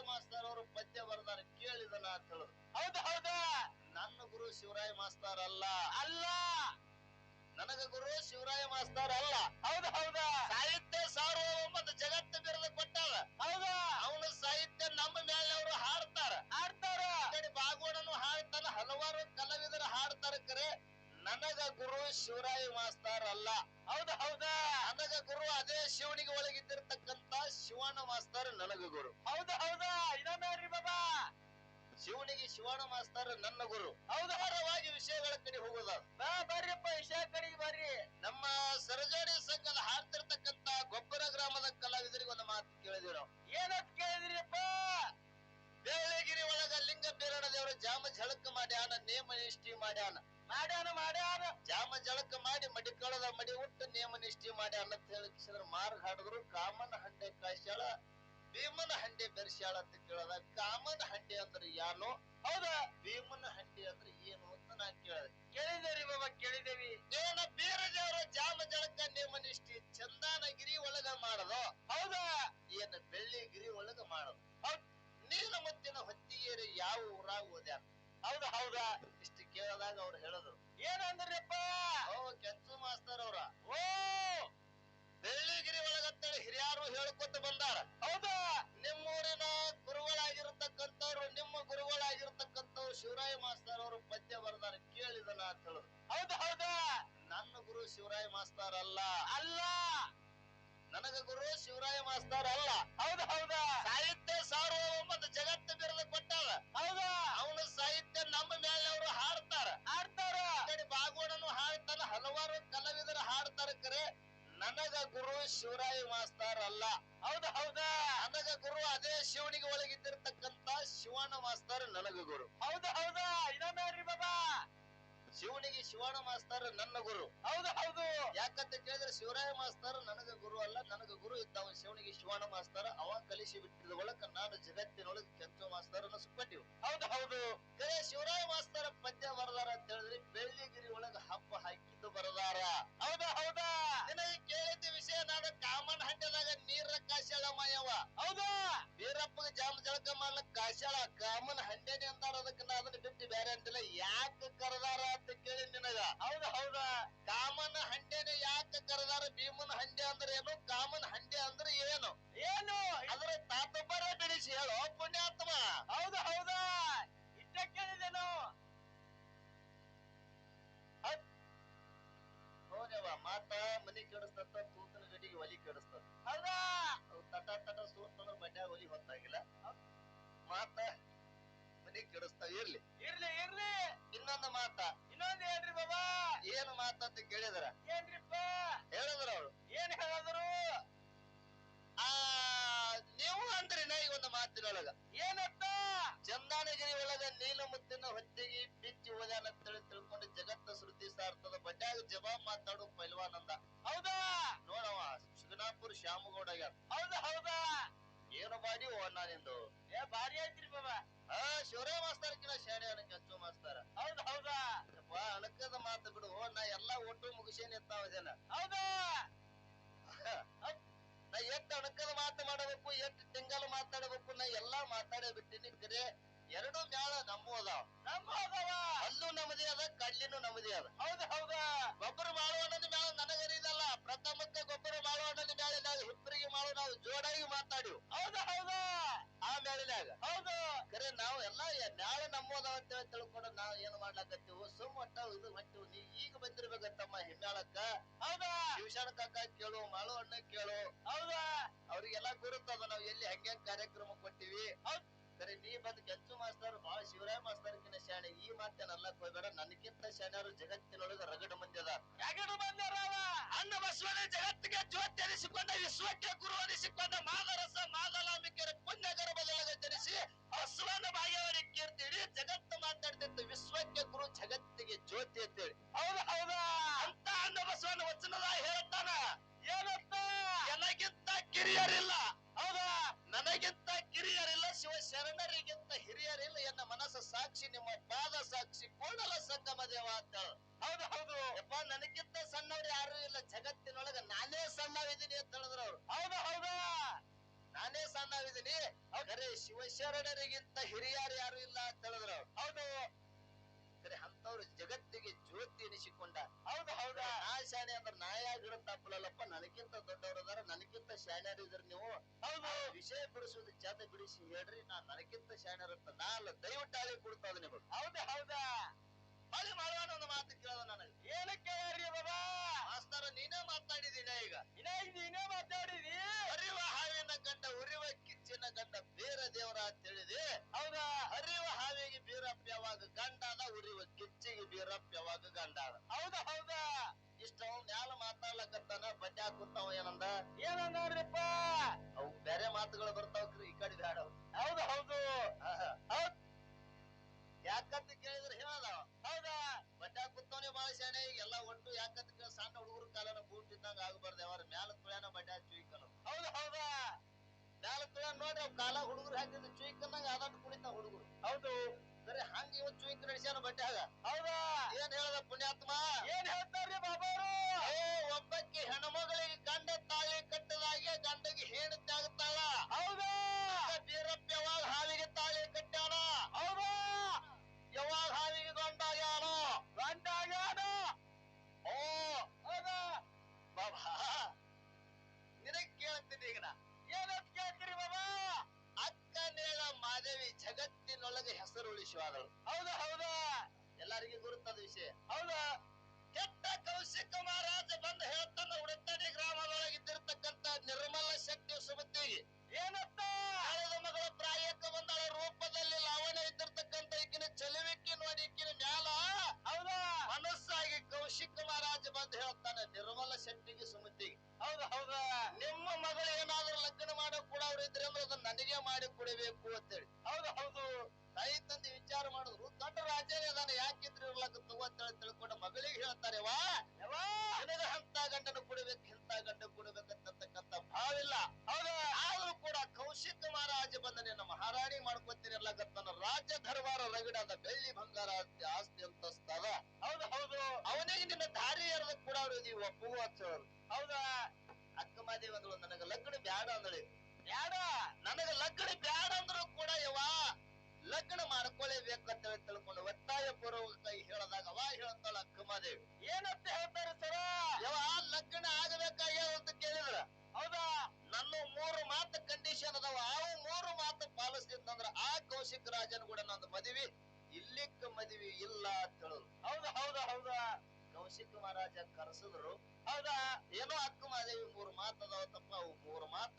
Shivaraya master ಅವರು ಪದ್ಯ ಬರ್ದಾರ ಕೇಳಿದನ ಅಂತ ಹೇಳುದು. ಹೌದ ಹೌದ. ನನ್ನ ಗುರು ಶಿವರಾಯ ಮಾಸ್ತರ್ ಅಲ್ಲ. ಅಲ್ಲ. ನನಗ ಗುರು ಶಿವರಾಯ ಮಾಸ್ತರ್ ಅಲ್ಲ. ಹೌದ ಹೌದ. ಸಾಹಿತ್ಯ ಸಾರ್ವಭೌಮ ಜಗತ್ತು ಬಿರದ ಕೊಟ್ಟಾರ ಹೌದ. ಅವನ ಸಾಹಿತ್ಯ ನಮ್ಮ ಮೇಲೆ ಅವರು ಹಾಡ್ತಾರ. ಹಾಡ್ತಾರ. ಬಾಗೋಣನು ಹಾಡ್ತಾನ ಹಲವಾರು ಕಲಾವಿದರು ಹಾಡ್ತಾರ ಕರೆ. ನನಗ ಗುರು ಶಿವರಾಯ ಮಾಸ್ತರ್ ಅಲ್ಲ. ಹೌದು ಹೌದಾ. ನನಗ ಗುರು ಅದೇ ಶಿವನಿಗೆ ಒಳಗಿದ್ದಿರ್ತಕ್ಕಂತ ಶಿವಣ್ಣ ಮಾಸ್ತರ್ ನನಗ ಗುರು. ಹೌದು ಹೌದಾ. ಇನ್ನೊಮ್ಮೆ ಹೇಳ್ರಿ ಬಾಬಾ. ಶಿವನಿಗೆ ಶಿವಣ ಮಾಸ್ತರ್ ನನ್ನ ಗುರು. ಹೌದು ಅವರವಾಗಿ ವಿಷಯಗಳ ಕಡೆ ಹೋಗುದ. ಬಾ ಬರ್ರಿಪ್ಪ ವಿಷಯ ಕಡೆಗೆ ಬರ್ರಿ. ನಮ್ಮ ಸರಜೋಡಿ ಸಂಘದ ಹಾಡ್ತಿರ್ತಕ್ಕಂತ ಗೊಬ್ಬರ ಗ್ರಾಮದ ಕಲಾವಿದರಿಗೆ ಒಂದು ಮಾತು ಕೇಳಿದಿವಿ ನಾವು. ಏನಂತ ಕೇಳಿದ್ರಿಪ್ಪ ಬೇಳೆಗಿರಿ ಒಳಗ ಲಿಂಗ ಬೇರಣ ದೇವರ ಜಾಮ ಝಳಕ್ ಮಾಡ್ಯಾನ ನೇಮ ನಿಷ್ಠಿ ಮಾಡ್ಯಾನ. ಜಾಮ ಜಳಕ ಮಾಡಿ ಮಡಿ ಕಳದ ಮಡಿ ಉಟ್ಟು ನೇಮ ನಿಷ್ಠೆ ಮಾಡಿ ಅಂತ ಹೇಳಿ ಮಾರ್ ಹಾಡಿದ್ರು, ಕಾಮನ ಹಂಡೆ ಕಾಶ್ಯಾಳ ಭೀಮನ ಹಂಡೆ ಬೆರೆಸ್ಯಾಳ ಅಂತ ಕೇಳದ. ಕಾಮನ ಹಂಡೆ ಅಂದ್ರೆ ಯಾನು ಹೌದಾ? ಭೀಮನ ಹಂಡೆ ಅಂದ್ರೆ ಏನು ಅಂತ ನಾ ಕೇಳಿದೆ. ಕೇಳಿದೇರಿ ಬಾಬಾ, ಕೇಳಿದೇವಿ. ಏನ ಬೇರೆ ಜಾರ ಜಾಮ ಜಳಕ ನೇಮ ನಿಷ್ಠೆ ಚಂದಾನಗಿರಿ ಒಳಗ ಮಾಡದು? ಹೌದಾ? ಏನ ಬೆಳ್ಳಿ ಗಿರಿ ಒಳಗ ಮಾಡದು? ಹೌದ್. ನೀನ ಮುತ್ತಿನ ಹೊತ್ತಿಗೆ ಯಾವ ಊರಾಗ ಓದ್ಯಾರ ಹೌದಾ ಹೌದಾ? ಇಷ್ಟು ಕೇಳದಾಗ ಅವ್ರು ಹೇಳಿದ್ರು. ಏನಂದ್ರಪ್ಪ ಕೆಂಚು ಮಾಸ್ತರ್ ಅವ್ರ. ಓ! ಬೆಳ್ಳಿಗಿರಿ ಒಳಗಂತೇಳಿ ಹಿರಿಯಾರು ಹೇಳ್ಕೊತ ಬಂದಾರ. ಹೌದಾ? ನಿಮ್ಮೂರಿನ ಗುರುಗಳಾಗಿರ್ತಕ್ಕಂಥವ್ರು ನಿಮ್ಮ ಗುರುಗಳಾಗಿರ್ತಕ್ಕಂಥವ್ರು ಶಿವರಾಯ ಮಾಸ್ತರ್ ಅವರು ಪದ್ಯ ಬರ್ದಾರ ಕೇಳಿದನ ಅಂತ ಹೇಳುದು. ಹೌದಾ ಹೌದಾ? ನನ್ನ ಗುರು ಶಿವರಾಯ ಮಾಸ್ತರ್ ಅಲ್ಲ. ಅಲ್ಲ! ನನಗ ಗುರು ಶಿವರಾಯ ಮಾಸ್ತರ್ ಅಲ್ಲ. ಹೌದು ಹೌದಾ. ಸಾಹಿತ್ಯ ಸಾರ್ವಭೌಮದ ಜಗತ್ತು ಬಿರದ ಕೊಟ್ಟಾರ ಹೌದಾ. ಅವನ ಸಾಹಿತ್ಯ ನಮ್ಮ ಮೇಲೆ ಅವರು ಹಾಡ್ತಾರ. ಹಾಡ್ತಾರ. ಬಾಗೋಣನು ಹಾಡ್ತಾನ ಹಲವಾರು ಕಲಾವಿದರು ಹಾಡ್ತಾರ ಕರೆ. ನನಗ ಗುರು ಶಿವರಾಯ ಮಾಸ್ತರ್ ಅಲ್ಲ. ಹೌದು ಹೌದಾ. ನನಗ ಗುರು ಅದೇ ಶಿವನಿಗೆ ಒಳಗಿದ್ದಿರ್ತಕ್ಕಂತ ಶಿವಣ್ಣ ಮಾಸ್ತರ್ ನನಗ ಗುರು. ಶಿವಣ್ಣ ಮಾಸ್ತರ್ ನನ್ನ ಗುರು. ಹೌದು ಹೌದು. ಯಾಕಂತ ಕೇಳಿದ್ರೆ ಶಿವರಾಯ ಮಾಸ್ತರ್ ನನಗ ಗುರು ಅಲ್ಲ ನನಗ ಗುರು ಇದ್ದವ ಶಿವನಿಗೆ ಶಿವಣ ಮಾಸ್ತರ್. ಅವ ಕಲಿಸಿ ಬಿಟ್ಟಿದ ಒಳಕ ನಾನು ಜಗತ್ತಿನೊಳಗೆ ಕೆಂಚು ಮಾಸ್ತರ್ ಸುಪ್ಪಟ್ಟಿವು ಹೌದು ಹೌದು. ಕರೆ ಶಿವರಾಯ ಮಾಸ್ತರ್ ಪದ್ಯ ಬರದಾರ ಅಂತ ಹೇಳಿದ್ರೆ ಬೆಳ್ಳಿಗಿರಿ ಒಳಗ ಹಬ್ಬ ಹಾಕಿದ್ದು ಬರದಾರ. ಹೌದಾ ಹೌದಾ? ನಿನಗೆ ಕೇಳಿದ ವಿಷಯ ನಾನು ಕಾಮನ್ ಹಂಡದಾಗ ನೀರ ಕಾಶಾಳ ಮಾಯವ ಹೌದಾ? ವೀರಪ್ಪಗ ಜಾಮ ಜಳಕ ಮಾಡ್ಲಕ್ ಕಾಶಾಳ ಕಾಮನ್ ಹಂಡೆನೆ ಅಂತಾರ ಅದಕ್ಕೆ ನಾ ಅದನ್ನ ಬಿಟ್ಟು ಬೇರೆ ಅಂತಿಲ್ಲ. ಯಾಕೆ ಕರೆದಾರ ಅಂತ ಕೇಳಿ ನಿನಗ. ಹೌದು ಹೌದಾ? ಕಾಮನ್ ಹಂಡೆನೆ ಯಾಕೆ ಕರೆದಾರ? ಭೀಮನ ಹಂಡೆ ಅಂದ್ರೆ ಏನು? ಕಾಮನ್ ಹಂಡೆ ಅಂದ್ರೆ ಏನು? ಏನು? ಅದ್ರ ತಾತಬ್ಬರ ಬಿಡಿಸಿ ಹೇಳೋ ಪುಣ್ಯಾತ್ಮ. ಹೌದು ಹೌದಾ? ಮಾತ ಮನಿ ಕೆಡಿಸ್ತತ್ತ ತೂತನ ಗಡಿಗೆ ಒಲಿ ಕೆಡಿಸ್ತಾರ ಹೌದಾ? ಅವು ತಟ ತಟ ಸೂರ್ತಂದ್ರ ಬಡ್ಯಾಗ ಒಲಿ ಹೊತ್ತಾಗಿಲ್ಲ. ಮಾತ ಮನಿ ಕೆಡಿಸ್ತಾವ ಇರ್ಲಿ. ಇರ್ಲಿ ಇರ್ಲಿ. ಇನ್ನೊಂದು ಮಾತ. ಇನ್ನೊಂದು ಹೇಳ್ರಿ ಬಾಬಾ. ಏನು ಮಾತಂತ ಕೇಳಿದ್ರ? ಏನ್ರಿಪ್ಪ? ಹೇಳಿದ್ರ ಅವ್ರು. ಏನ್ ಹೇಳಿದ್ರು? ಆ ನೀವು ಅಂದ್ರಿ ನಾ ಈಗ ಒಂದು ಮಾತಿನೊಳಗ. ಏನತ್ತ ಚಂದಾನಗಿರಿ ಒಳಗ ನೀಲ ಮುತ್ತಿನ ಹೊತ್ತಿಗೆ ಬಿಚ್ಚಿ ಹೋದ್ಯಾನ ಅಂತೇಳಿ ತಿಳ್ಕೊಂಡು ಜಗತ್ತ ಶ್ರುತಿ ಸಾರ್ತದ ಬಡ್ಯಾಗ ಜವಾಬ್ ಮಾತಾಡು ಪೈಲ್ವಾನಂದ. ಹೌದಾ? ನೋಡವ ಶಿವನಾಪುರ ಶ್ಯಾಮಗೌಡ. ಹೌದಾ ಹೌದಾ? ಏನು ಮಾಡಿ ಓ ನಿಂದು? ಏ ಭಾರಿ ಐತ್ರಿ ಬಾಬಾ ಆ ಶಿವರೇ ಮಾಸ್ತರ್ಕಿನ ಶಾಣೆ ಅನಕ ಹಚ್ಚು ಮಾಸ್ತಾರ. ಹೌದು ಹೌದಾ? ಅಣಕದ ಮಾತು ಬಿಡು. ನಾ ಎಲ್ಲಾ ಒಟ್ಟು ಇರ್ತಾವ ಜನ ಹೌದಾ? ನಾ ಎಷ್ಟ್ ಅಣಕದ ಮಾತು ಮಾಡಬೇಕು ಎಷ್ಟ್ ತಿಂಗಳ ಮಾತಾಡಬೇಕು ನಾ ಎಲ್ಲಾ ಮಾತಾಡೇ ಬಿಟ್ಟಿನಿ ಕರೆ ಎರಡು ಮ್ಯಾಳ ನಮ್ಮೂ ಅದಾವ ನಮ್ಮ ಹೌದವ ಅಲ್ಲೂ ನಮ್ಮದೇ ಅದ ಕಡ್ಲಿನೂ ನಮ್ಮದೇ ಅದ ಹೌದು ಹೌದಾ ಗೊಬ್ಬರ ಮಾಡುವಣ್ಣನ ಮ್ಯಾಲ ನನಗರಿದಲ್ಲ ಪ್ರಥಮಕ್ಕೆ ಗೊಬ್ಬರ ಮಾಡುವಣ್ಣನ ಮ್ಯಾಲೆ ನಾವು ಇಬ್ಬರಿಗೆ ಮಾಡು ನಾವು ಜೋಡಾಗಿ ಮಾತಾಡಿವು ಹೌದು ಹೌದಾ ಆ ಮ್ಯಾಲಿನ್ಯಾಗ ಹೌದು ಕರೆ ನಾವು ಎಲ್ಲಾ ನ್ಯಾಳ ನಮ್ಮೋದಾವ ಅಂತ ಹೇಳಿ ತಿಳ್ಕೊಂಡು ನಾವ್ ಏನ್ ಮಾಡ್ಲಕತ್ತೀವಿ ಸುಮ್ ಒಟ್ಟ ಇದು ಹೊಂಟಿವ್ ನೀ ಈಗ ಬಂದಿರ್ಬೇಕಂತಮ್ಮ ಹಿಮ್ಯಾಳಕ್ಕ ಹೌದಾ ಶಿವಶಾಣ ಕಾಕ ಕೇಳು ಅವ್ರಿಗೆಲ್ಲ ನಾವು ಎಲ್ಲಿ ಹೆಂಗ್ ಕಾರ್ಯಕ್ರಮ ಕೊಟ್ಟಿವಿ? ಸರಿ ಕರೆ ನೀ ಬಂದ್ ಕೆಂಚು ಮಾಸ್ತರ್ ಬಾಳ ಶಿವರಾಯ ಮಾಸ್ತರ್ಕಿನ ಶಾಣೆ. ಈ ಮಾತೇನ್ ಅಲ್ಲ ಹೋಗ್ಬೇಡ. ನನಗಿಂತ ಶಾಣ್ಯರು ಜಗತ್ತಿನೊಳಗ ರಗಡ ಮಂದಿ ರಗಡ ಯಾಕಡೆ ಬಂದಾರವ ಅನ್ನ ಬಸವನ ಜಗತ್ತಿಗೆ ಜ್ಯೋತಿ ಅನಿಸಿಕೊಂಡ ವಿಶ್ವಕ್ಕೆ ಗುರು ಅನಿಸಿಕೊಂಡ ಮಾದರಸ ಮಾದಲಾಂಬಿಕೆಯರ ಪುಣ್ಯ ಗರ್ಭದೊಳಗ ಜನಿಸಿ ಬಸವನ ಬಾಯಿಯವರ ಕೀರ್ತಿ ಇಡೀ ಜಗತ್ತು ಮಾತಾಡ್ತಿತ್ತು ವಿಶ್ವಕ್ಕೆ ಗುರು ಜಗತ್ತಿಗೆ ಜ್ಯೋತಿ ಅಂತೇಳಿ. ಹೌದು ಹೌದಾ? ಅಂತ ಅನ್ನ ಬಸವನ ವಚನದ ಹೇಳ್ತಾನ. ಏನಪ್ಪ? ಎಲ್ಲಗಿಂತ ಕಿರಿಯರಿಲ್ಲ. ಹೌದಾ? ನನಗಿಂತ ಕಿರಿಯರಿಲ್ಲ ಶಿವ ಶರಣರಿಗಿಂತ ಹಿರಿಯರಿಲ್ಲ ಎನ್ನ ಮನಸ್ಸ ಸಾಕ್ಷಿ ನಿಮ್ಮ ಪಾದ ಸಾಕ್ಷಿ ಕೂಡಲ ಸಂಗಮ ದೇವ ಅಂತ ಹೌದು ಹೌದು. ಯಪ್ಪ ನನಗಿಂತ ಸಣ್ಣವ್ರು ಯಾರು ಇಲ್ಲ ಜಗತ್ತಿನೊಳಗ ನಾನೇ ಸಣ್ಣವಿದ್ದೀನಿ ಅಂತ ಹೇಳಿದ್ರು ಅವ್ರು. ಹೌದು ಹೌದಾ. ನಾನೇ ಸಣ್ಣವಿದ್ದೀನಿ ಖರೆ ಶಿವಶರಣರಿಗಿಂತ ಹಿರಿಯರು ಯಾರು ಇಲ್ಲ ಅಂತ ಹೇಳಿದ್ರು ಹೌದು. ಖರೆ ಅಂತವ್ರು ಜಗತ್ತಿಗೆ ಜ್ಯೋತಿ ಎನಿಸಿಕೊಂಡ ಹೌದು ಹೌದಾ. ಆ ಶಾಣೆ ಅಂದ್ರೆ ನಾ ಯಾಗಿರೋ ತಪ್ಪಲಲ್ಲಪ್ಪ. ನನಗಿಂತ ದೊಡ್ಡವರು ಅದಾರ ನನಗಿಂತ ಶಾಣ್ಯರು ಇದ್ರ ನೀವು. ಹೌದು. ವಿಷಯ ಬಿಡಿಸೋದು ಚಾತ ಬಿಡಿಸಿ ಹೇಳ್ರಿ ನಾ ನನಗಿಂತ ಶಾಣ್ಯರು ಅಂತ. ನಾ ಅಲ್ಲ ದಯವಿಟ್ಟು ಆಳಿ ಕೊಡ್ತಾ ನಿಮಗೆ ಹೌದಾ ಹೌದಾ. ಅಲ್ಲಿ ಮಾಡೋಣ ಒಂದು ಮಾತು ಕೇಳೋದು ನನಗೆ. ಏನಕ್ಕೆ ಹೇಳ್ರಿ ಬಾಬಾ? ಮಾಸ್ತರ ನೀನೇ ಮಾತಾಡಿದೀನ ಈಗ? ನೀನೇ ಮಾತಾಡಿದಿ? ಹರಿವ ಹಾವಿನ ಗಂಡ ಉರಿವ ಕಿಚ್ಚಿನ ಗಂಡ ಬೇರೆ ದೇವರ ಅಂತ ಹೇಳಿದಿ. ಹೌದಾ? ಹರಿವ ಹಾವಿಗೆ ಬೀರಪ್ಪ ಯಾವಾಗ ಗಂಡ ಅದ ಉರಿವ ಕಿಚ್ಚಿಗೆ ಬೀರಪ್ಪ ಯಾವಾಗ ಗಂಡ ಹೌದ ಹೌದಾ? ಇಷ್ಟ ಮ್ಯಾಲ ಮಾತಾಡ್ಲಕತ್ತಾನ ಬಡ್ಡೆ ಹಾಕುತ್ತಾವ ಏನಂದ? ಏನಂದ್ರಪ್ಪ ಅವು ಬೇರೆ ಮಾತುಗಳು ಬರ್ತಾವ್ರಿ ಈ ಕಡೆ ಬ್ಯಾಡ. ಹೌದು ಹೌದು. ಯಾಕಂತ ಕೇಳಿದ್ರೆ ಹೇಳದ ಬಡ್ಡೆ ಹಾಕುತ್ತವನೇ ಬಾಳ ಶಾಣೆ. ಎಲ್ಲ ಒಟ್ಟು ಯಾಕಂತ ಕೇಳಿ ಸಣ್ಣ ಹುಡುಗರ ಕಾಲನ ಬೂಟ್ ಇದ್ದಂಗ ಆಗಬಾರ್ದು ಅವ್ರ ಮ್ಯಾಲ ತುಳ್ಯಾನ ಬಟ್ಟೆ ಹಾಕಿ ಚುಯ್ಕನು ಹೌದು ಹೌದಾ. ಮ್ಯಾಲ ತುಳ್ಯಾನ ನೋಡಿ ಅವ್ ಕಾಲ ಹುಡುಗರು ಹಾಕಿದ್ರೆ ಚುಯ್ಕನ್ನಂಗ ಆದಾಟ ಕುಳಿತ ಹುಡುಗರು. ಹೌದು. ಬರೀ ಹಂಗ ಇವತ್ ಚುಯ್ಕ ನಡೆಸ್ಯಾನ ಬಟ್ಟೆ ಆಗ ಹೌದಾ? ಏನ್ ಹೇಳದ ಪುಣ್ಯಾತ್ಮ? ಏನ್ ಹೇಳ್ತಾರ್ರಿ ಬಾಬಾರು ಒಬ್ಬಕ್ಕೆ ಹೆಣ್ಮಗಳಿಗೆ ಗಂಡ ತಾಳಿ ಕಟ್ಟದಾಗೆ ಗಂಡಗೆ ಹೇಣ ಆಗ್ತಾಳ ಹೌದಾ? ಬೀರಪ್ಪ ಯಾವಾಗ ಹಾವಿಗೆ ತಾಳಿ ಕಟ್ಟಾಳ ಹೌದಾ? ಅಂತೇಳಿ ಹೌದು ಹೌದು. ತಾಯಿ ತಂದೆ ವಿಚಾರ ಮಾಡಿದ್ರು ದೊಡ್ಡ ರಾಜನೇ ಅದಾನ. ನೋವು ಅಂತ ಹೇಳಿ ತಿಳ್ಕೊಂಡು ಮಗಳಿಗೆ ಹೇಳ್ತಾರೆ ವಾ ನನಗೆ ಅಂತ ಗಂಡನ ಕೊಡಬೇಕು ಇಂತ ಗಂಡ ಭಾವ ಇಲ್ಲಾ ಹೌದಾ. ಆದ್ರೂ ಕೂಡ ಕೌಶಿಕ ಮಹಾರಾಜ ಬಂದ ನಿನ್ನ ಮಹಾರಾಣಿ ಮಾಡ್ಕೊತೀನಿ ಇರ್ಲಕತ್ತನ ರಾಜ್ಯ ದರ್ಬಾರ ರಗಡಾದ ಬೆಳ್ಳಿ ಬಂಗಾರ ಆಸ್ತಿ ಆಸ್ತಿ ಅಂತಸ್ತದ ಹೌದು ಹೌದು. ಅವನಿಗೆ ನಿನ್ನ ದಾರಿ ಎರದ ಕೂಡ ಅವ್ರು ನೀವು ಒಪ್ಪುವ ಹೌದಾ? ಅಕ್ಕ ಮಾದೇವಿ ಅಂದ್ರು ನನಗ ಲಗ್ನ ಬ್ಯಾಡ ಅಂದಳಿ. ಯಾಡ ನನಗ ಲಗ್ನ ಬ್ಯಾಡ ಅಂದ್ರು ಕೂಡ ಯವಾ ಲಗ್ನ ಮಾಡ್ಕೊಳ್ಳೇಬೇಕು ಅಂತ ಹೇಳಿ ತಿಳ್ಕೊಂಡು ಒತ್ತಾಯ ಪೂರ್ವಕ ಹೇಳದಾಗ ಅವ ಹೇಳ್ತಾಳ ಅಕ್ಕ ಮಾದೇವಿ ಏನಂತ ಹೇಳ್ತಾರೆ ಸರ? ಯವ ಲಗ್ನ ಆಗಬೇಕಾಗ್ಯಾವ ಅಂತ ಕೇಳಿದ್ರ? ಹೌದಾ? ನನ್ನ ಮೂರು ಮಾತು ಕಂಡೀಷನ್ ಅದಾವ. ಅವು ಮೂರು ಮಾತು ಪಾಲಿಸ್ತಿತ್ತಂದ್ರ ಆ ಕೌಶಿಕ ರಾಜನ್ ಕೂಡ ನಂದು ಮದುವೆ. ಇಲ್ಲಿಕ್ಕ ಮದುವೆ ಇಲ್ಲ ಅಂತ ಹೇಳುದು. ಹೌದಾ ಹೌದಾ ಹೌದಾ? ಕೌಶಿಕ ಮಹಾರಾಜ ಕರೆಸಿದ್ರು. ಹೌದಾ? ಏನೋ ಅಕ್ಕ ಮಾದೇವಿ ಮೂರು ಮಾತು ಅದಾವ ತಪ್ಪ ಅವು ಮೂರು ಮಾತ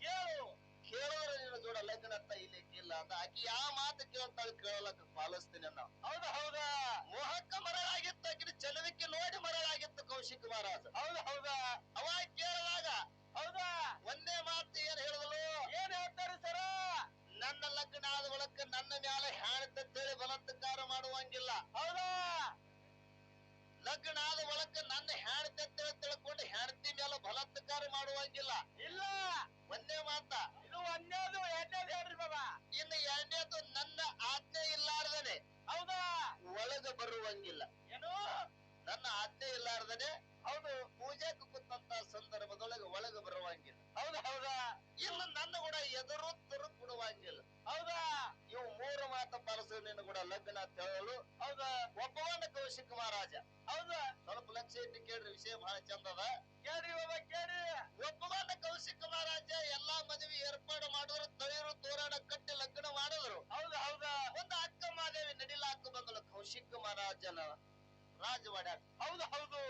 ಕೇಳು. ಕೇಳೋರ ನಿನ್ನ ಜೋಡ ಲಗ್ನ ಅಂತ ಇಲ್ಲ ಅಂತ. ಆಕಿ ಯಾವ ಮಾತು ಕೇಳ್ತಾಳೆ ಕೇಳಲಕ್ಕ ಪಾಲಿಸ್ತೀನಿ ಅನ್ನ. ಹೌದ ಹೌದಾ. ಮೋಹಕ್ಕ ಮರಳಾಗಿತ್ತು ಆಕಿನ ಚಲುವಿಕೆ ನೋಡಿ ಮರಳಾಗಿತ್ತು ಕೌಶಿಕ್ ಮಹಾರಾಜ. ಹೌದ ಹೌದಾ. ಅವ ಕೇಳುವಾಗ ಹೌದಾ. ಒಂದೇ ಮಾತು ಏನ್ ಹೇಳಿದಳು ಏನ್ ಹೇಳ್ತಾರೆ ಸರ? ನನ್ನ ಲಗ್ನ ಆದ ಒಳಕ್ಕ ನನ್ನ ಮ್ಯಾಲ ಹೇಳಿ ಬಲಂತಕಾರ ಮಾಡುವಂಗಿಲ್ಲ. ಹೌದಾ. ಲಗ್ನ ಆದ ಒಳಕ್ಕ ನನ್ನ ಹೆಣ್ತಿ ತಿಳ್ಕೊಂಡು ಹೆಂಡತಿ ಮೇಲೆ ಬಲಂತಕಾರ ಮಾಡುವಂಗಿಲ್ಲ. ಇಲ್ಲ. ಒಂದೇ ಮಾತ. ಇದು ಒಂದೇದು ಎರಡನೇದು ಹೇಳ್ರಿ ಬಾಬಾ. ಇನ್ನು ಎರಡನೇದು ನನ್ನ ಆಜ್ಞೆ ಇಲ್ಲಾರ್ದನೆ. ಹೌದಾ? ಒಳಗ ಬರುವಂಗಿಲ್ಲ. ಏನು? ನನ್ನ ಆಜ್ಞೆ ಇಲ್ಲಾರ್ದನೆ. ಹೌದು ಪೂಜಾ ಕೂತಂತ ಸಂದರ್ಭದೊಳಗೆ ಒಳಗ ಬರುವಂಗಿಲ್ಲ. ಹೌದ ಹೌದಾ. ಇನ್ನು ನನ್ನ ಕೂಡ ಎದುರು ತರು ಕೊಡುವಂಗಿಲ್ಲ. ಹೌದಾ. ಇವು ಮೂರು ಮಾತ ಪರಸು ನಿನ್ನ ಕೂಡ ಲಗ್ನ ಅಂತ ಹೇಳಲು ಹೌದ. ಒಬ್ಬವನ್ನ ಕೌಶಿಕ ಮಹಾರಾಜ. ಹೌದ. ಸ್ವಲ್ಪ ಲಕ್ಷ ಇಟ್ಟು ಕೇಳ್ರಿ ವಿಷಯ ಬಹಳ ಚಂದದ ಅದ. ಕೇಳ್ರಿ ಬಾಬಾ ಕೇಳ್ರಿ. ಒಬ್ಬವನ್ನ ಕೌಶಿಕ ಮಹಾರಾಜ ಎಲ್ಲಾ ಮದುವೆ ಏರ್ಪಾಡು ಮಾಡಿದ್ರು ತಳಿರು ತೋರಣ ಕಟ್ಟಿ ಲಗ್ನ ಮಾಡಿದ್ರು. ಹೌದ ಹೌದಾ. ಒಂದು ಅಕ್ಕ ಮಾದೇವಿ ನಡಿಲಾಕ ಬಂದಳು ಕೌಶಿಕ ಮಹಾರಾಜನ ರಾಜವಾಡ. ಹೌದು ಹೌದು.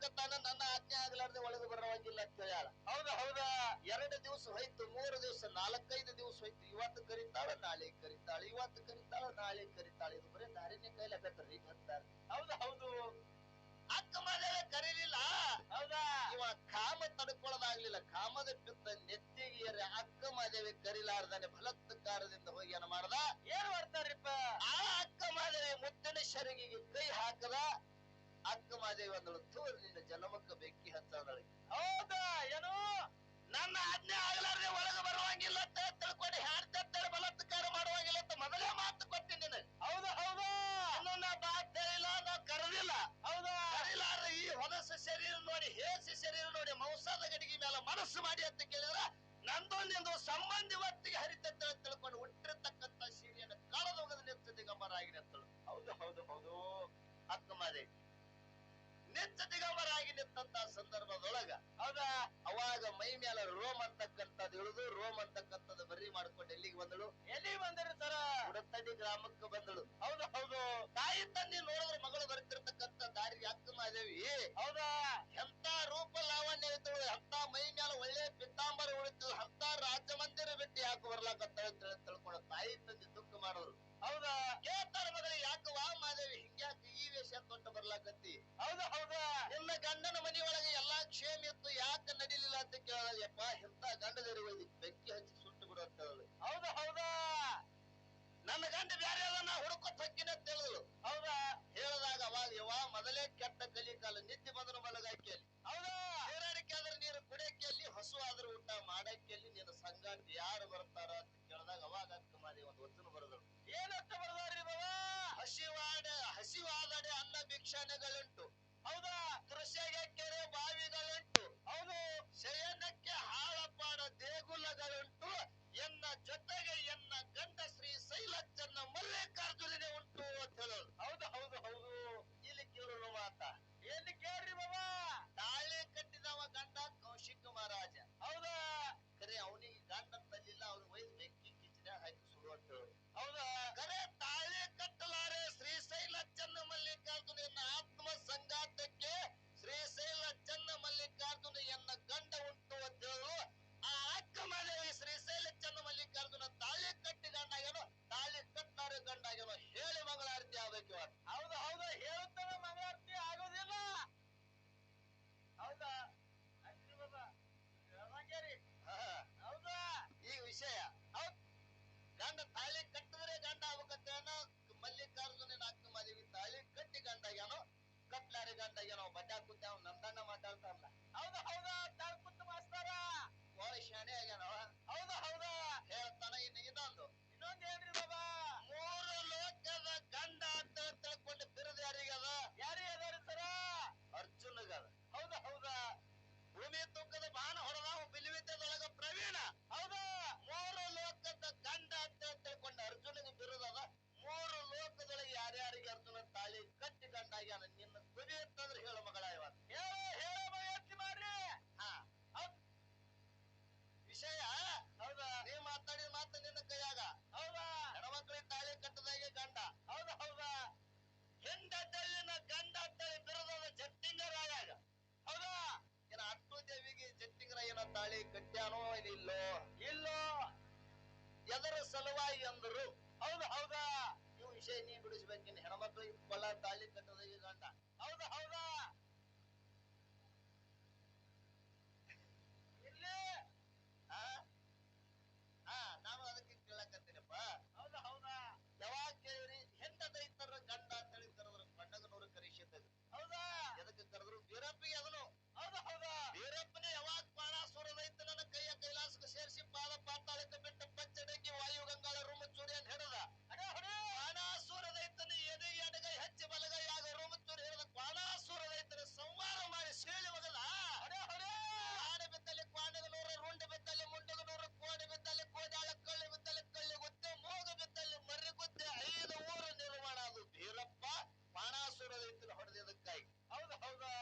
ಹೋಗಕತ್ತಾನ ನನ್ನ ಆಜ್ಞೆ ಆಗ್ಲಾರ್ದೆ ಒಳಗೆ ಬರವಾಗಿಲ್ಲ ಅಂತ ಹೇಳ್ಯಾಳ. ಹೌದಾ ಹೌದಾ? ಎರಡು ದಿವಸ ಹೋಯ್ತು ಮೂರು ದಿವಸ ನಾಲ್ಕೈದು ದಿವಸ ಹೋಯ್ತು. ಇವತ್ತು ಕರಿತಾಳ ನಾಳೆ ಕರಿತಾಳ ಇವತ್ತು ಕರಿತಾಳ ನಾಳೆ ಕರಿತಾಳ. ಇದು ಬರೀ ದಾರಿನೇ ಕೈಲಾಗತ್ತರಿ ಅಂತಾರೆ ಹೌದಾ ಹೌದು? ಅಕ್ಕ ಮನೆಯ ಕರೀಲಿಲ್ಲ. ಹೌದಾ? ಇವ ಕಾಮ ತಡ್ಕೊಳ್ಳೋದಾಗ್ಲಿಲ್ಲ ಕಾಮದ ಪಿತ್ತ ನೆತ್ತಿಗೆ ಅಕ್ಕ ಮಾದೇವಿ ಕರಿಲಾರ್ದಾನೆ ಫಲತ್ಕಾರದಿಂದ ಹೋಗಿ ಏನ ಮಾಡ್ದ? ಏನ್ ಮಾಡ್ತಾರಿಪ್ಪ ಆ ಅಕ್ಕ ಮಾದೇವಿ ಮುತ್ತಿನ ಶರಿಗೆ ಕೈ ಹಾಕದ. ಅಕ್ಕ ಮಾದೇವಿ ಅಂದಳು. ತೂ ನಿನ್ನ ಜನ್ಮಕ್ಕ ಬೆಂಕಿ ಹಚ್ಚದಳು ಹೌದಾ ಏನು ನನ್ನ ಆಜ್ಞೆ ಆಗ್ಲಾರ್ದೆ ಒಳಗೆ ಬರುವಂಗಿಲ್ಲ ಅಂತ ತಿಳ್ಕೊಂಡು ಹೇಳ್ತಾರೆ ರಾಜ ಮಂದಿರ ಬಿಟ್ಟು ಯಾಕೆ ಬರ್ಲಾಕತ್ತ ಅಂತ ಹೇಳಿ ತಿಳ್ಕೊಂಡು ತಾಯಿ ತಂದೆ ದುಃಖ ಮಾಡೋರು. ಹೌದಾ? ಕೇಳ್ತಾರ ಮಗಳಿಗೆ ಯಾಕೆ ವಾ ಮಾದೇವಿ? ಹಿಂಗ್ಯಾಕೆ ಈ ವೇಷ ತೊಟ್ಟು ಬರ್ಲಾಕತ್ತಿ? ಹೌದು, ಹೌದಾ. ನಿನ್ನ ಗಂಡನ ಮನೆಯೊಳಗೆ ಎಲ್ಲಾ ಕ್ಷೇಮ ಇತ್ತು, ಯಾಕೆ ನಡೀಲಿಲ್ಲ ಅಂತ ಕೇಳಿದ್ರೆ ಯಪ್ಪ, ಎಂತ ಗಂಡದರಿ ಒಯ್ದು ಬೆಂಕಿ ಹಚ್ಚಿ ಸುಟ್ಟು ಬಿಡು ಅಂತ ಹೇಳಿದ್ರು ಹೌದು, ಹೌದಾ. ನನ್ನ ಗಂಡ ಬ್ಯಾರೆ ಅದನ್ನ ಹುಡುಕೋತ್ ಹಕ್ಕಿನ ಅಂತ ಅವ್ರ ಹೇಳಿದಾಗ ಅವಾಗ ಯವ್ವ ಮೊದಲೇ ಕೆಟ್ಟ ಕಲಿ ಕಾಲ ನಿದ್ದೆ ಬಂದ್ರ ಮಲಗಾಕಿ ಅಲ್ಲಿ ಹೌದಾ? ನೀರಾಡಿಕೆ ಆದ್ರೆ ನೀರು ಕುಡಿಯಕ್ಕೆ ಹಸು ಆದ್ರೆ ಊಟ ಮಾಡಕ್ಕೆ ನಿನ್ನ ಸಂಗಾತಿ ಯಾರು ಬರ್ತಾರ ಅಂತ ಕೇಳಿದಾಗ ಅವಾಗ ಮಾಡಿ ಒಂದು ವಚನ ಬರೆದ್ರು ಏನಂತ ಬರ್ದಾರಿ ಬಾಬಾ? ಹಸಿವಾಡ ಹಸಿವಾದಡೆ ಅನ್ನ ಭಿಕ್ಷಾನೆಗಳುಂಟು ಹೌದಾ? ಕೃಷಿಗೆ ಕೆರೆ ಬಾವಿಗಳುಂಟು. ತಾಳಿ ಕಟ್ಟ್ಯಾನೋ ಇಲ್ಲೋ? ಇಲ್ಲೋ? ಎದರ ಸಲುವಾಗಿ ಅಂದರು? ಹೌದು, ಹೌದಾ? ಈ ವಿಷಯ ನೀ ಬಿಡಿಸ್ಬೇಕಿನ್ ಹೆಣ್ಮಕ್ಳಿಗೆ ಕೊಲ್ಲ ತಾಳಿ ಕಟ್ಟದಾಗೆ ಗಂಡ ಹೌದಾ ಹೌದಾ ಇಲ್ಲಿ ಆ ಆ ನಾನು ಅದಕ್ಕೆ ಕೇಳಕತ್ತೀನಪ್ಪ ಹೌದಾ ಹೌದಾ ಯಾವಾಗ ಕೇಳಿದ್ರಿ ಹೆಂಡ ದೈತರ ಗಂಡ ಅಂತೇಳಿ ಕರೆದ್ರು ಬಣ್ಣಗನೂರು ಕರೆಸಿದ್ದ ಹೌದಾ ಎದಕ್ಕೆ ಕರೆದ್ರು ಬೀರಪ್ಪಿಗೆ ಅದನು ಹೌದಾ ಹೌದಾ ವೀರಪ್ಪನೇ ಯಾವಾಗ ಬಾಣಾಸುರ ನನ್ನ ಕೈಯ ಕೈಲಾಸಕ್ಕೆ ಸೇರಿಸಿ ಪಾದ ಪಾತಾಳಕ್ಕೆ ಬಿಟ್ಟ ಪಚ್ಚಡಂಗಿ ವಾಯು ಗಂಗಾಳ ರೂಮ ಚೂಡಿಯನ್ನು ಹಿಡದ ಅಡೆ ಹೊಡೆ ಬಾಣಾಸುರ ದೈತನ ಎದೆ ಎಡಗೈ ಹಚ್ಚಿ ಬಲಗೈ ಆಗ ರೂಮ ಚೂಡಿ ಹಿಡಿದ ಬಾಣಾಸುರ ದೈತನ ಸಂವಾರ ಮಾಡಿ ಸೀಳಿ ಒಗದ ಅಡೆ ಹೊಡೆ ಆಡ ಬಿದ್ದಲ್ಲಿ ಕ್ವಾಣಗನೂರ ರುಂಡ ಬಿದ್ದಲ್ಲಿ ಮುಂಡಗನೂರ ಕೋಣೆ ಬಿದ್ದಲ್ಲಿ ಕೋದಾಳ ಕಳ್ಳಿ ಬಿದ್ದಲ್ಲಿ ಕಳ್ಳಿ ಗುತ್ತೆ ಮೋಗ ಬಿದ್ದಲ್ಲಿ ಮರ್ರಿ ಗುತ್ತೆ ಐದು ಊರು ನಿರ್ಮಾಣ ಅದು ಬೀರಪ್ಪ ಬಾಣಾಸುರ ದೈತನ ಹೊಡೆದಿದ್ದಕ್ಕಾಗಿ ಹೌದಾ ಹೌದಾ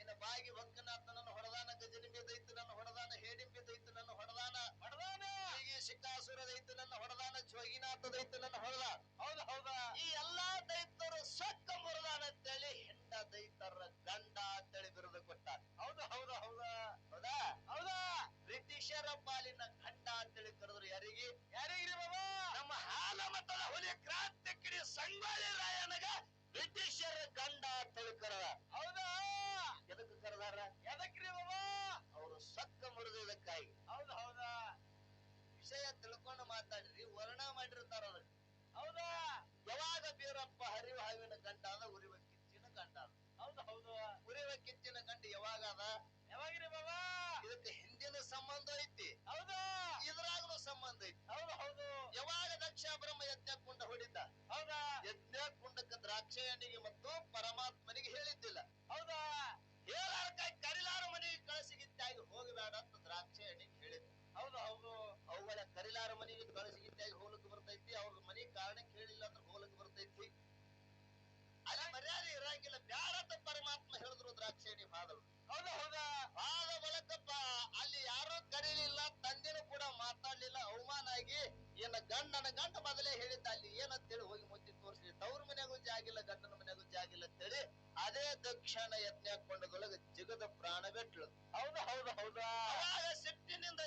ಇನ್ನು ಬಾಗಿ ಭಕ್ಕನಾಥನನ್ನು ಹೊಡೆದಾನ ಗಜನಿಂಬಿ ದೈತನನ್ನು ಹೊಡೆದಾನ ಹೇಡಿಂಬಿ ದೈತನನ್ನು ಹೊಡೆದಾನ ಹೊಡೆದಾನೆ ಹೀಗೆ ಶಿಕಾಸುರ ದೈತನನ್ನು ಹೊಡೆದಾನ ಜೋಗಿನಾಥ ದೈತ್ಯನನ್ನು ಹೊಡೆದ. ಹೌದಾ ಹೌದಾ. ಈ ಎಲ್ಲಾ ದೈತ್ಯರು ಸೊಕ್ಕ ಮುರದಾನ ಅಂತೇಳಿ ಹೆಂಡ ದೈತರ ಗಂಡ ಅಂತೇಳಿ ಬಿರುದು ಕೊಟ್ಟ ಹೌದ ಹೌದ ಹೌದಾ. ಹೌದಾ? ಹೌದಾ. ಬ್ರಿಟಿಷರ ಪಾಲಿನ ಗಂಡ ಅಂತೇಳಿ ಕರೆದ್ರು ಯಾರಿಗೆ? ಯಾರಿಗ್ರಿ ಬಾಬಾ? ನಮ್ಮ ಹಾಲ ಮತದ ಹುಲಿ ಕ್ರಾಂತಿ ಕಿಡಿ ಸಂಗೊಳ್ಳಿ ರಾಯನಗ ಬ್ರಿಟಿಷರ ಗಂಡ ಅಂತೇಳಿ ಕರೆದ. ಹೌದಾ. ಎದಕ್ಕೆ ಕರೆದಾರ? ಎದಕ್ರಿ ಬಾಬಾ? ಅವರು ಸಕ್ಕ ಮುರಿದಕ್ಕಾಗಿ ವಿಷಯ ತಿಳ್ಕೊಂಡು ಮಾತಾಡ್ರಿ ವರ್ಣ ಮಾಡಿರ್ತಾರ ಅದ ಹೌದಾ? ಯಾವಾಗ ಬೀರಪ್ಪ ಹರಿವ ಹಾವಿನ ಗಂಡ ಅದ ಉರಿವ ಕಿಚ್ಚಿನ ಗಂಡ ಅದ. ಹೌದಾ ಹೌದು. ಉರಿವ ಕಿಚ್ಚಿನ ಗಂಡ ಯಾವಾಗ ಅದ? ಯಾವಾಗ್ರಿ ಬಾಬಾ? ಇದಕ್ಕೆ ಹಿಂದಿನ ಸಂಬಂಧ ಐತಿ. ಹೌದಾ. ಇದ್ರಾಗನು ಸಂಬಂಧ ಐತಿ. ಹೌದು ಹೌದು. ಯಾವಾಗ ದಕ್ಷ ಬ್ರಹ್ಮ ಯಜ್ಞ ಕುಂಡ ಹೊಡಿದ್ದ ಹೌದಾ? ಯಜ್ಞ ಕುಂಡಕ್ಕೆ ದ್ರಾಕ್ಷಾಯಣಿಗೆ ಮತ್ತು ಪರಮಾತ್ಮನಿಗೆ ಹೇಳಿದ್ದಿಲ್ಲ. ಹೌದಾ? ಯಾರ ಮನೆಗೆ ಕಳಿಸಿ ಗಿಟ್ಟಾಗಿ ಬರ್ತೈತಿ? ಅವ್ರ ಮನೆ ಕಾರಣ ಕೇಳಿಲ್ಲ ಅಂದ್ರೆ ಹೋಗ್ಲಿಕ್ಕೆ ಬರ್ತೈತಿ? ಅಲ್ಲಿ ಮರ್ಯಾದೆ ಇರಂಗಿಲ್ಲ ಬ್ಯಾರತ ಪರಮಾತ್ಮ ಹೇಳಿದ್ರು ದ್ರಾಕ್ಷೇಣಿ ಬಾದಲು ಹೌದಾ ಹೌದಾ? ಅಲ್ಲಿ ಯಾರು ಕರೀಲಿಲ್ಲ ತಂದೆನೂ ಕೂಡ ಮಾತಾಡ್ಲಿಲ್ಲ. ಅವಮಾನ ಆಗಿ ಏನ ಗಂಡನ ಗಂಡ ಮೊದಲೇ ಹೇಳಿದ್ದ. ಅಲ್ಲಿ ಏನಂತ ಹೇಳಿ ಹೋಗಿ ಮುಚ್ಚಿ ತೋರಿಸಲಿ ತವ್ರ ಮನೆಗೂ ಜಾಗಿಲ್ಲ ಗಂಡನ ಮನೆಗೂ ಜಾಗಿಲ್ಲ ಅಂತೇಳಿ ಅದೇ ದಕ್ಷಿಣ ಯತ್ನ ಕೊಂಡದೊಳಗೆ ಜಿಗದ ಪ್ರಾಣ ಬೆಟ್ಲು ಹೌದಾ ಹೌದಾ ಹೌದಾ?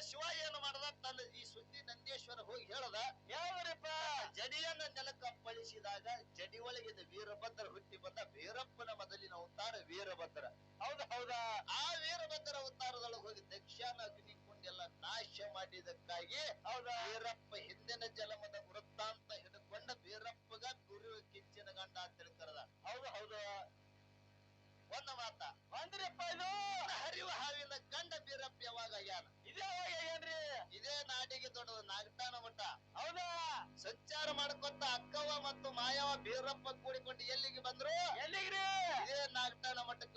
ಶಿವ ಏನು ಮಾಡದ ತನ್ನ ಈ ಸುದ್ದಿ ನಂದೇಶ್ವರ ಹೋಗಿ ಹೇಳದ ಯಾವ್ರಿಪ್ಪ? ಜಡಿಯನ್ನ ನೆಲಕ್ಕ ಅಪ್ಪಳಿಸಿದಾಗ ಜಡಿ ಒಳಗಿದ್ದ ವೀರಭದ್ರ ಹುಟ್ಟಿ ಬಂದ ವೀರಪ್ಪನ ಮೊದಲಿನ ಅವತಾರ ವೀರಭದ್ರ. ಹೌದ ಹೌದಾ. ಆ ವೀರಭದ್ರ ಅವತಾರದೊಳಗೆ ಹೋಗಿ ದಕ್ಷಿಣ ಅಗ್ನಿಕುಂಡೆಲ್ಲ ನಾಶ ಮಾಡಿದಕ್ಕಾಗಿ ಹೌದಾ? ವೀರಪ್ಪ ಹಿಂದಿನ ಜಲಮದ ವೃತ್ತಾಂತ ಹಿಡ್ಕೊಂಡ ವೀರಪ್ಪಗ ಗುರು ಕಿಂಚಿನ ಗಂಡ ಅಂತ ತಿಳ್ಕರದ. ಹೌದು ಹೌದು. ಒಂದ ಮಾತ. ಬಂದ್ರಪ್ಪ ಇದು? ಹರಿವ ಹಾವಿನ ಕಂಡ ಬೀರಪ್ಪ ಯಾವಾಗ ಆಗ್ಯಾನ? ಇದೇ ಯಾವಾಗ ಏನ್ರಿ ಇದೇ ನಾಡಿಗೆ ದೊಡ್ಡದು ನಾಗತಾನ ಮಠ. ಹೌದಾ? ಸಂಚಾರ ಮಾಡ್ಕೊಂತ ಅಕ್ಕವ ಮತ್ತು ಮಾಯವ ಬೀರಪ್ಪ ಕೂಡಿಕೊಂಡು ಎಲ್ಲಿಗೆ ಬಂದ್ರು? ಎಲ್ಲಿಗ್ರಿ? ಇದೇ ನಾಗತಾನ ಮಠಕ್ಕೆ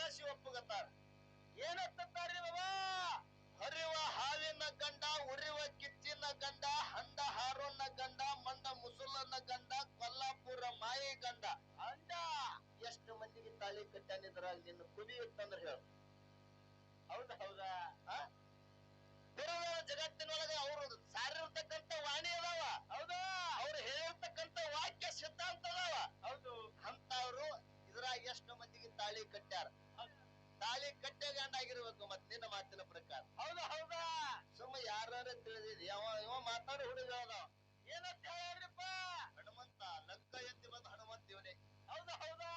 ಸದಾಶಿವ ಒಪ್ಪುಗತ್ತಾರ? ಏನಂತಾರ್ರಿ ಬಾಬಾ? ಹರಿವ ಹಾವಿನ ಗಂಡ ಉರಿವ ಕಿಚ್ಚಿನ ಗಂಡ ಹಂಡ ಹಾರೋನ ಗಂಡ ಮಂದ ಮುಸುಲನ ಗಂಡ ಕೊಲ್ಲಾಪುರ ಮಾಯಿ ಗಂಡ. ಅಂಡ ಎಷ್ಟು ಮಂದಿಗೆ ತಾಳಿ ಕಟ್ಟಾನಿದ್ರಾಗ ನಿನ್ನ ಕುಡಿ ಇತ್ತಂದ್ರ ಹೇಳು. ಹೌದು ಹೌದಾ? ಜಗತ್ತಿನೊಳಗೆ ಅವರು ಸಾರಿರ್ತಕ್ಕಂಥ ವಾಣಿ ಅದಾವ. ಹೌದಾ? ಅವ್ರು ಹೇಳಿರ್ತಕ್ಕಂಥ ವಾಕ್ಯ ಸಿದ್ಧಾಂತ ಅದಾವ. ಹೌದು. ಅಂತವ್ರು ಇದ್ರಾಗ ಎಷ್ಟು ಮಂದಿಗೆ ತಾಳಿ ಕಟ್ಟ್ಯಾರ? ತಾಳಿ ಕಟ್ಟೆ ಗಂಡ ಆಗಿರ್ಬೇಕು ಮತ್ ನಿನ್ನ ಮಾತಿನ ಪ್ರಕಾರ. ಹೌದಾ ಹೌದಾ? ಸುಮ್ಮ ಯಾರು ತಿಳಿದಿದ್ ಯಾವ ಯಾವ ಮಾತಾಡಿ ಹುಡುಗ ಏನಂತ ಹೇಳ್ರಿಪ್ಪ ಹನುಮಂತ ಲಂಕ ಎತ್ತಿ ಬಂದ ಹನುಮಂತ ಇವನೇ. ಹೌದಾ ಹೌದಾ?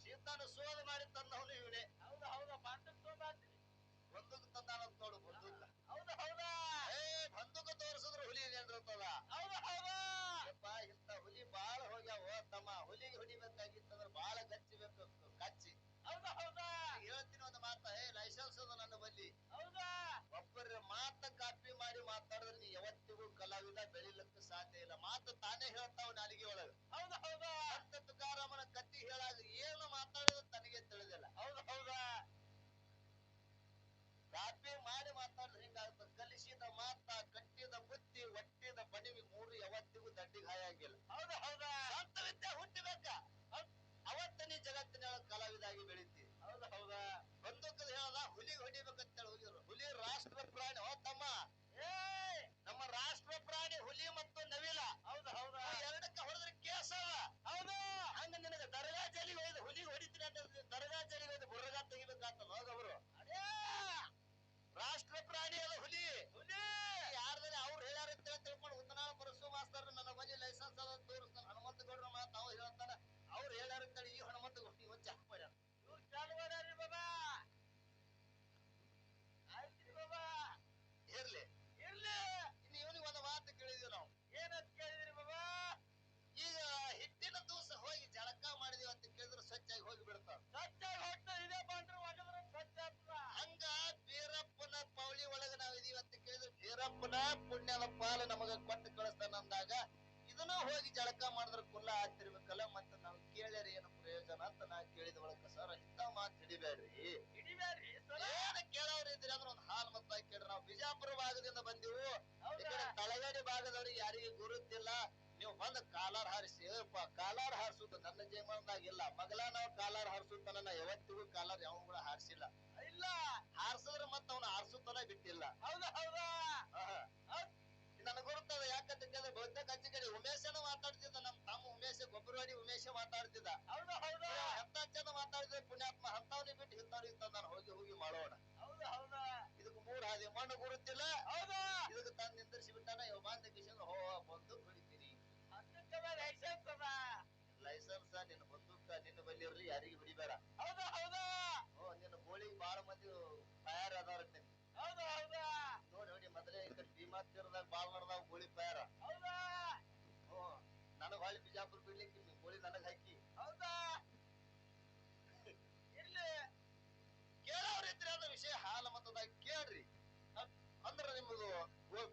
ಸೀತಾನ ಸೋದ ಮಾಡಿ ತಂದವನು ಇವನೇ. ಹೌದಾ ಹೌದಾ? ಬಂದಕ್ ಬಂದೂಕ ತಂದಾನಂತ ನೋಡು ಬಂದೂಕ. ಹೌದಾ ಹೌದಾ? ಏ ಬಂದೂಕ ತೋರಿಸಿದ್ರು ಹುಲಿ ಏನಿರ್ತದ ಹೌದಾ ಹೌದಾ ಯಪ್ಪ ಇಂತ ಹುಲಿ ಬಾಳ ಹೋಗ್ಯಾವ ತಮ್ಮ ಹುಲಿಗೆ ಹೊಡಿಬೇಕಾಗಿತ್ತಂದ್ರ ಬಾಳ ಗಚ್ಚಿಬೇಕು ಕಚ್ಚಿ ಹೌದಾ ಹೌದಾ ಹೇಳ್ತೀನಿ ಒಂದು ಮಾತ ಏ ಲೈಸೆನ್ಸ್ ಅದ ನನ್ನ ಬಲ್ಲಿ ಹೌದಾ ಒಬ್ಬರ ಮಾತ ಕಾಪಿ ಮಾಡಿ ಮಾತಾಡಿದ್ರೆ ನೀ ಯಾವತ್ತಿಗೂ ಕಲಾವಿದ ಬೆಳಿಲಿಕ್ಕೆ ಸಾಧ್ಯ ಇಲ್ಲ. ಮಾತು ತಾನೇ ಹೇಳ್ತಾವ ನಾಲಿಗೆ ಒಳಗ. ಹೌದ ಹೌದ. ಅಂತ ತುಕಾರಾಮನ ಕತ್ತಿ ಹೇಳಾಗ ಏನು ಮಾತಾಡೋದು ತನಗೆ ತಿಳಿದಿಲ್ಲ. ಹೌದ ಹೌದಾ. ಕಾಪಿ ಮಾಡಿ ಮಾತಾಡಿದ್ರೆ ಹಿಂಗಾಗ್ತದೆ. ಕಲಿಸಿದ ಮಾತ ಕಟ್ಟಿದ ಬುದ್ಧಿ ಒಟ್ಟಿದ ಬಡಿವಿ ಮೂರು ಯಾವತ್ತಿಗೂ ದಂಡಿಗೆ ಹಾಯ ಆಗಿಲ್ಲ ಹೌದಾ ಹೌದಾ. ಸ್ವಂತ ವಿದ್ಯೆ ಹುಟ್ಟಿಬೇಕ. ಅವತ್ತ ನೀ ಜಗತ್ತಿನ ಕಲಾವಿದಾಗಿ ಬೆಳಿತಿ ಹೌದಾ ಹೌದಾ. ಬಂದೂಕದ ಹೇಳಲ್ಲ ಹುಲಿ ಹೊಡಿಬೇಕಂತ ಹೇಳಿ ಹೋಗಿದ್ರು. ಹುಲಿ ರಾಷ್ಟ್ರ ಪ್ರಾಣಿ ಓ ತಮ್ಮ ಏಯ್ ನಮ್ಮ ರಾಷ್ಟ್ರ ಪ್ರಾಣಿ ಹುಲಿ ಮತ್ತು ನವಿಲ ಹೌದಾ ಹೌದಾ ಅವು ಎರಡಕ್ಕ ಹೊಡೆದ್ರೆ ಕೇಸವ ಹೌದಾ ಹಂಗ ನಿನಗ ದರ್ಗಾ ಜಲಿಗೆ ಹೋಯ್ದು ಹುಲಿ ಹೊಡಿತೀನಿ ಅಂತ ದರ್ಗಾ ಜಲಿಗೆ ಹೋಯ್ದು ಬುರ್ರಗ ತೆಗಿಬೇಕಂತ ಹೋಗವರು ಅಡೇ ರಾಷ್ಟ್ರ ಪ್ರಾಣಿ ಅದ ಹುಲಿ ಹುಲಿ ಯಾರ್ದಾರೆ ಅವ್ರು ಹೇಳ್ಯಾರ ಅಂತ ಹೇಳಿ ತಿಳ್ಕೊಂಡು ಉತ್ತನಾಳ ಪರಸು ಮಾಸ್ತರ್ ನನ್ನ ಬಳಿ ಲೈಸೆನ್ಸ್ ಅದ ಅಂತ ತೋರಿಸ್ತಾನ ಹನುಮಂತ ಗೌಡ್ರ ಮಾತು ಅವ್ರು ಹೇಳ್ತಾನ ಅವ್ರು ಹೇಳ್ಯಾರ ಅಂತ ಹೇಳಿ ಈ ಹನುಮಂತ ಗೌಡ್ರಿ ಹೊಚ್ಚ ಹಾಕ್ಬೇಡ ಇವ್ರು ಚಾಲು ಮಾಡ್ಯಾರ್ರಿ ಬಾಬಾ ಆಯ್ತ್ರಿ ಬಾಬಾ ಇರ್ಲಿ ಇರ್ಲಿ ಇನ್ನು ಇವನಿಗೆ ಒಂದು ಮಾತು ಕೇಳಿದ್ವಿ ನಾವು ಏನಂತ ಕೇಳಿದ್ರಿ ಬಾಬಾ ಈಗ ಹಿಟ್ಟಿನ ದಿವಸ ಹೋಗಿ ಜಳಕ ಮಾಡಿದೀವಿ ಅಂತ ಕೇಳಿದ್ರೆ ಸ್ವಚ್ಛಾಗಿ ಹೋಗಿ ಬಿಡ್ತಾವ ಸ್ವಚ್ಛಾಗಿ ಹೊಟ್ಟು ಇದೇ ಬಂದ್ರು ಒಗದ್ರೆ ಸ್ವಚ್ಛ ಆಗ್ತದ ಹಂಗ ಬೀರಪ್ಪನ ಪೌಳಿ ಒಳಗ ನಾವ್ ಇದೀವಿ ಅಂತ ಕೇಳಿದ್ರೆ ಬೀರಪ್ಪನ ಪುಣ್ಯದ ಪಾಲ ನಮಗ ಕೊಟ್ಟು ಕಳಿಸ್ತಾನ ಅಂದಾಗ ಇದನ್ನ ಹೋಗಿ ಜಳಕ ಮಾಡಿದ್ರೆ ಕುಲ್ಲ ಆಗ್ತಿರ್ಬೇಕಲ್ಲ ಮತ್ತೆ ನಾವ್ ಕೇಳ್ಯಾರ ಏನು ಪ್ರಯೋಜನ ಅಂತ ನಾ ಕೇಳಿದ ಒಳಗ ಸರ್ ಇಂತ ಮಾತು ಹಿಡಿಬೇಡ್ರಿ. ಹಿಡಿಬ್ಯಾಡ್ರಿ ಏನ್ ಕೇಳೋರ್ ಇದ್ರಿ ಅಂದ್ರೆ ಒಂದ್ ಹಾಲ್ ಮತ್ತ ಕೇಳ್ರಿ ನಾವು ಬಿಜಾಪುರ ಭಾಗದಿಂದ ಬಂದಿವು. ತಳಗಡಿ ಭಾಗದವ್ರಿಗೆ ಯಾರಿಗೆ ಗುರುತಿಲ್ಲ. ನೀವು ಬಂದ ಕಾಲಾರ್ ಹಾರಿಸಿ ಕಾಲಾರ್ ಹಾರಿಸುದು ನನ್ನ ಜೀವನದಾಗ ಇಲ್ಲ. ಮಗಲ ನಾವು ಕಾಲಾರ್ ಹಾರಿಸುತ್ತಾನ ನಾ ಯಾವತ್ತಿಗೂ ಕಾಲಾರ್ ಯಾವ ಕೂಡ ಹಾರಿಸಿಲ್ಲ. ಇಲ್ಲ. ಹಾರಿಸಿದ್ರೆ ಮತ್ತ ಅವನು ಹಾರಿಸುತ್ತಾನ ಬಿಟ್ಟಿಲ್ಲ. ಹೌದಾ ಹೌದಾ ನನಗೆ ಗೊತ್ತದ ಯಾಕಂತ ಕೇಳಿದ್ರೆ ಬಹುತೇಕ ಹಚ್ಚಿ ಕಡೆ ಉಮೇಶನ ಮಾತಾಡ್ತಿದ್ದ ನಮ್ ತಮ್ಮ ಉಮೇಶ ಗೊಬ್ಬರವಾಡಿ ಉಮೇಶ ಮಾತಾಡ್ತಿದ್ದ. ಹೌದು ಹೌದು. ಎಂತ ಚಂದ ಮಾತಾಡಿದ್ರೆ ಪುಣ್ಯಾತ್ಮ ಅಂತವ್ರಿಗೆ ಬಿಟ್ಟು ಇಂಥವ್ರಿಗೆ ತಂದಾನ ಹೋಗಿ ಹೋಗಿ ಮಾಡೋಣ. ಹೌದು ಹೌದಾ. ಇದಕ್ಕೆ ಮೂರ್ ಹಾದಿ ಮಣ್ಣು ಗುರುತಿಲ್ಲ ಹೌದಾ. ಇದಕ್ಕೆ ತಂದು ನಿಂದಿರಿಸಿ ಬಿಟ್ಟಾನ ಇವ ಬಂದ ಕಿಶನ್ ಹೋ ಬಂದು ಅಂತ ಲೈಸೆನ್ಸ್ ನಿನ್ನ ಬಂದೂಕ ನಿನ್ನ ಬಲ್ಲಿ ಇರ್ಲಿ ಯಾರಿಗೆ ಹೊಡಿಬೇಡ ಹೌದು ಹೌದಾ. ಓ ನಿನ್ನ ಗೋಳಿಗೆ ಬಾಳ ಮಂದಿ ತಯಾರಿ ಅದಾರ ನಿನ್ ಹೌದಾ ಹೌದಾ? ನೋಡಿ ನೋಡಿ ಮೊದಲೇ ಈ ಕಡೆ ಭೀಮಾ ತೀರದಾಗ ಬಾಳ ಗೋಳಿ ಫೈರ್ ಹೌದಾ? ಹ್ಞೂ ನನಗೆ ಹೊಳ್ಳಿ ಬಿಜಾಪುರ ಬಿಡ್ಲಿಕ್ಕೆ ನೀನ್ ಗೋಳಿ ನನಗ ಹಾಕಿ ಹೌದಾ? ಇರ್ಲಿ. ಕೇಳೋರ್ ಇದ್ರೆ ವಿಷಯ ಹಾಲ ಮತದಾಗ ಕೇಳ್ರಿ. ಅದ್- ಅಂದ್ರ ನಿಮ್ದು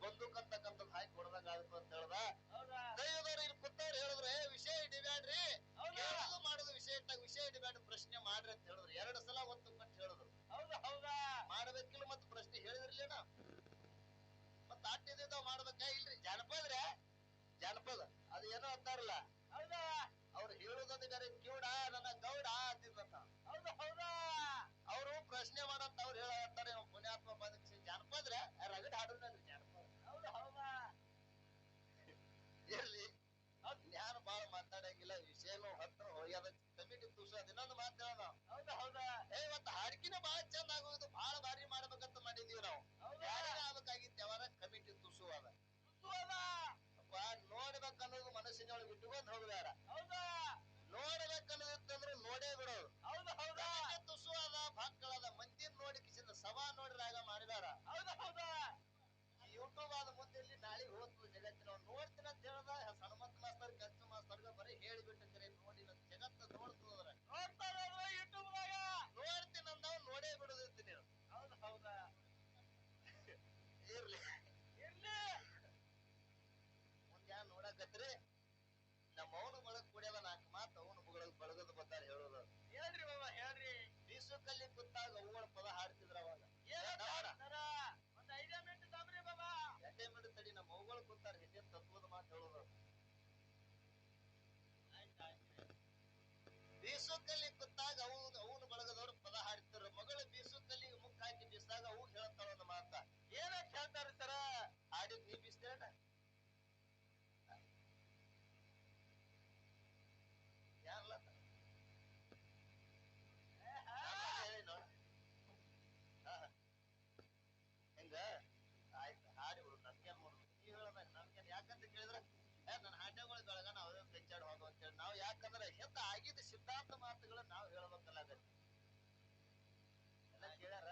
ಬಂದೂಕ್ ಅಂತಕ್ಕಂಥದ್ದು ಹಾಕಿ ಕೊಡ್ದಂಗ ಆಗುತ್ತೆ ಅಂತ ಹೇಳ್ದ. ಹೌದಾ? ದೈವದವ್ರು ಇಲ್ಲಿ ಕೂತವ್ರು ಹೇಳಿದ್ರೆ ವಿಷಯ ವಿಷಯ ಹಿಡಿಬ್ಯಾಡ್ರಿ ಹೌದಾ ಹೇಳೋದು ಮಾಡೋದು ವಿಷಯ ಇಟ್ಟಾಗ ವಿಷಯ ಹಿಡಿಬ್ಯಾಡ್ರಿ ಪ್ರಶ್ನೆ ಮಾಡ್ರಿ ಅಂತ ಹೇಳಿದ್ರು ಎರಡು ಸಲ ಒತ್ತು ಕೊಟ್ಟು ಹೇಳಿದ್ರು ಹೌದಾ ಹೌದಾ ಮಾಡ್ಬೇಕಿಲ್ಲ ಮತ್ ಪ್ರಶ್ನೆ ಹೇಳಿದ್ರಲ್ಲೇನ ಮತ್ ಮಾಡ್ಬೇಕ ಮಾಡ್ಬೇಕಾ ಇಲ್ರಿ ಜಾನಪದ್ರ ಜನಪದ. ಅದು ಏನೋ ಅಂತಾರಲ್ಲ. ಹೌದಾ? ಅವ್ರು ಹೇಳುದಂದ್ರೆ ಬೇರೆ ಕಿವುಡ ನನ್ನ ಗೌಡ ಅಂತಿದ್ರಂತ ಹೌದಾ ಹೌದಾ? ಅವರು ಪ್ರಶ್ನೆ ಮಾಡಂತ ಅವ್ರು ಹೇಳತ್ತಾರೆ ಪುಣ್ಯಾತ್ಮ ಬದುಕಿಸಿ. ಜನಪದ್ರೆ ರಗಡ್ ಹಾಡೋದ್ರಿ ಜಾನಪದ. ಹೌದಾ ಹೌದಾ? ಇರ್ಲಿ. ಜ್ಞಾನ ಬಾಳ ಮಾತಾಡಂಗಿಲ್ಲ ವಿಷಯನೂ ಹತ್ರ ಹೋಗ್ಯದ ಕಮಿಟಿ ತೂಸೋದ್ ಇನ್ನೊಂದು ಮಾತು ಹೇಳೋಣ. ಹೌದಾ ಹೌದಾ? ಏ ಇವತ್ತು ಹಾಡ್ಕಿನ ಬಹಳ ಚಂದ ಆಗೋದು ಬಾಳ ಭಾರಿ ಮಾಡ್ಬೇಕಂತ ಮಾಡಿದೀವಿ ನಾವು. ಹೌದಾ? ಅವರ ಆಗ್ಬೇಕಾಗಿತ್ತು ಯಾವಾರ ಕಮಿಟಿ ಅಪ್ಪ ನೋಡ್ಬೇಕನ್ನೋದು ಮನಸ್ಸಿನೊಳಗೆ ಇಟ್ಕೊಂಡ್ ಹೋಗ್ಬೇಡ. ಹೌದಾ? ನೋಡ್ಬೇಕನ್ನೋದಿತ್ತಂದ್ರೆ ನೋಡೇ ಬಿಡೋದು. ಹೌದಾ ಹೌದಾ? ತುಸುವಾದ ಮಕ್ಕಳದ ಮಂದಿ ನೋಡಿ ಕಿಸಿದ ಸಭಾ ನೋಡಿದಾಗ ಮಾಡಿದಾರ. ಹೌದಾ ಹೌದಾ? ಯೂಟ್ಯೂಬ್ ಆದ ಮುಂದೆ ಇಲ್ಲಿ ನಾಳೆ ಹೋಗ್ತದೆ ಜಗತ್ತಿನ ಅವ್ನು ನೋಡ್ತೀನಿ ಅಂತ ಹೇಳ್ದ ಹನುಮಂತ ಮಾಸ್ತರ್ ಕಂಚು ಮಾಸ್ತರ್ಗ ಬರೀ ಹೇಳಿಬಿಟ್ಟಿದ್ರೆ ನೋಡಿ ನನ್ ಜಗತ್ತ ನೋಡ್ತದ್ರ ನೋಡ್ತಾ ಇರೋದು ಯೂಟ್ಯೂಬ್ದಾಗ ನೋಡ್ತೀನಿ ಅಂದವ್ ನೋಡೇ ಬಿಡುದಿತ್ತು ನೀನು ಹೌದಾ ಹೌದಾ ಇರ್ಲಿ ಇರ್ಲಿ ಮುಂದೆ ಯಾರು ನೋಡಕತ್ರಿ ನಮ್ಮ ಅವನು ಬಳಗ್ ಕುಡಿಯದ ನಾಲ್ಕು ಮಾತು ಅವನು ಬುಗಳಗ್ ಬಳಗದ ಬಂದಾರ ಹೇಳೋದು ಹೇಳ್ರಿ ಬಾಬಾ ಹೇಳ್ರಿ ಬೀಸು ಕಲ್ಲಿ ಕುತ್ತಾಗ ಅವುಗಳ ಪದ ಹಾಡ್ತಿದ್ರ ಅವಾಗ. ಹಾಡ್ತಾರ? ಒಂದ್ ಐದೇ ಮಿನಿಟ್ ತಮ್ರಿ ಬಾಬಾ. ತಡಿ ನಮ್ಮ ಅವುಗಳು ಕುತ್ತಾರ ಹಿಂದಿನ ತತ್ವದ ಮಾತು ಹೇಳೋದು. ಬೀಸು ಕಲ್ಲಿ ಕುತ್ತಾಗ ಅವು ಅವನು ಬಳಗದವ್ರು ಪದ ಹಾಡ್ತಿದ್ರು. ಮಗಳು ಬೀಸು ಕಲ್ಲಿಗೆ ಮುಖ ಹಾಕಿ ಬೀಸಾಗ ಅವು ಹೇಳ್ತಾಳ ಮಾತ. ಏನಂತ ಹೇಳ್ತಾರ ಸರ? ಹಾಡಿದ್ ನೀ ಬೀಸ್ತೇಳ ಯಾರಲ್ಲ ಹೇಳಿ ನೋಡ ಹೆಂಗ ಆಯ್ತು ಹಾಡಿ ಬಿಡು ನನ್ಗೇನ್ ಮಾಡುದು ನೀವ್ ಹೇಳದಾಗ ನನ್ಗೇನ್ ಯಾಕಂತ ಕೇಳಿದ್ರ ಏ ನನ್ನ ಹಾಡ್ಯಗಳ ಬೆಳಗ ನಾವ್ ಅಂತೇಳಿ ನಾವ್ ಯಾಕಂದ್ರೆ ಹಿಂದ ಆಗಿದ್ದ ಸಿದ್ಧಾಂತ ಮಾತುಗಳನ್ನ ನಾವು ಹೇಳಬೇಕಲ್ಲ ಎಲ್ಲ ಕೇಳ್ಯಾರ?